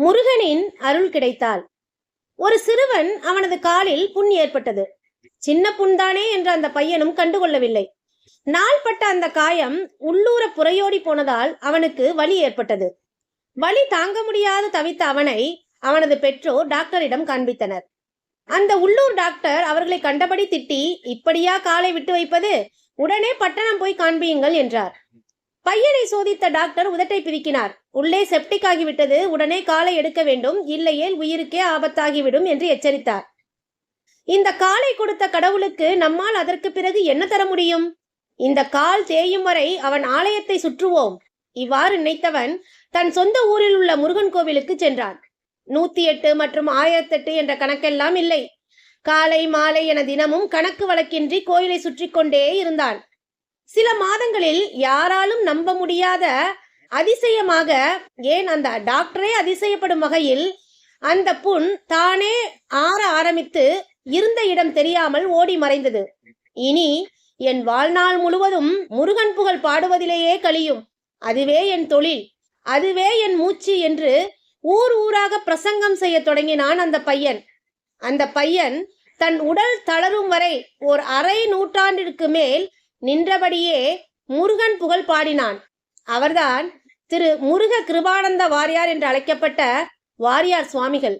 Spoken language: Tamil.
முருகனின் அருள் கிடைத்தால் ஒரு சிறுவன் அவனது காலில் புண் ஏற்பட்டது. சின்ன புண்தானே என்று அந்த பையனும் கண்டுகொள்ளவில்லை. நாள்பட்ட அந்த காயம் உள்ளூர புறையோடி போனதால் அவனுக்கு வலி ஏற்பட்டது. வலி தாங்க முடியாது தவித்த அவனை அவனது பெற்றோர் டாக்டரிடம் காண்பித்தனர். அந்த உள்ளூர் டாக்டர் அவர்களை கண்டபடி திட்டி இப்படியா காலை விட்டு வைப்பது? உடனே பட்டணம் போய் காண்பியுங்கள் என்றார். பையனை சோதித்த டாக்டர் உதட்டை பிரிக்கினார் உள்ளே செப்டிக் ஆகிவிட்டது. உடனே காலை எடுக்க வேண்டும். இல்லையேல் உயிருக்கே ஆபத்தாகிவிடும் என்று எச்சரித்தார். இந்த காலை கொடுத்த கடவுளுக்கு நம்மால் அதற்கு பிறகு என்ன தர முடியும்? இந்த கால் தேயும் வரை அவன் ஆலயத்தை சுற்றுவோம். இவ்வாறு நினைத்தவன் தன் சொந்த ஊரில் உள்ள முருகன் கோவிலுக்கு சென்றான். நூத்தி எட்டு மற்றும் ஆயிரத்தெட்டு என்ற கணக்கெல்லாம் இல்லை. காலை மாலை என தினமும் கணக்கு வழக்கின்றி கோயிலை சுற்றி கொண்டே இருந்தான். சில மாதங்களில் யாராலும் நம்ப முடியாத அதிசயமாக ஏன் அந்த டாக்டரே அதிசயப்படும் வகையில் அந்த புண் தானே ஆற ஆரம்பித்து இருந்த இடம் தெரியாமல் ஓடி மறைந்தது. இனி என் வாழ்நாள் முழுவதும் முருகன் புகழ் பாடுவதிலேயே கழியும். அதுவே என் தொழில் அதுவே என் மூச்சு என்று ஊர் ஊராக பிரசங்கம் செய்ய தொடங்கினான் அந்த பையன். அந்த பையன் தன் உடல் தளரும் வரை ஓர் அரை நூற்றாண்டிற்கு மேல் நின்றபடியே முருகன் புகழ் பாடினான். அவர்தான் திரு முருக கிருபானந்த வாரியார் என்று அழைக்கப்பட்ட வாரியார் சுவாமிகள்.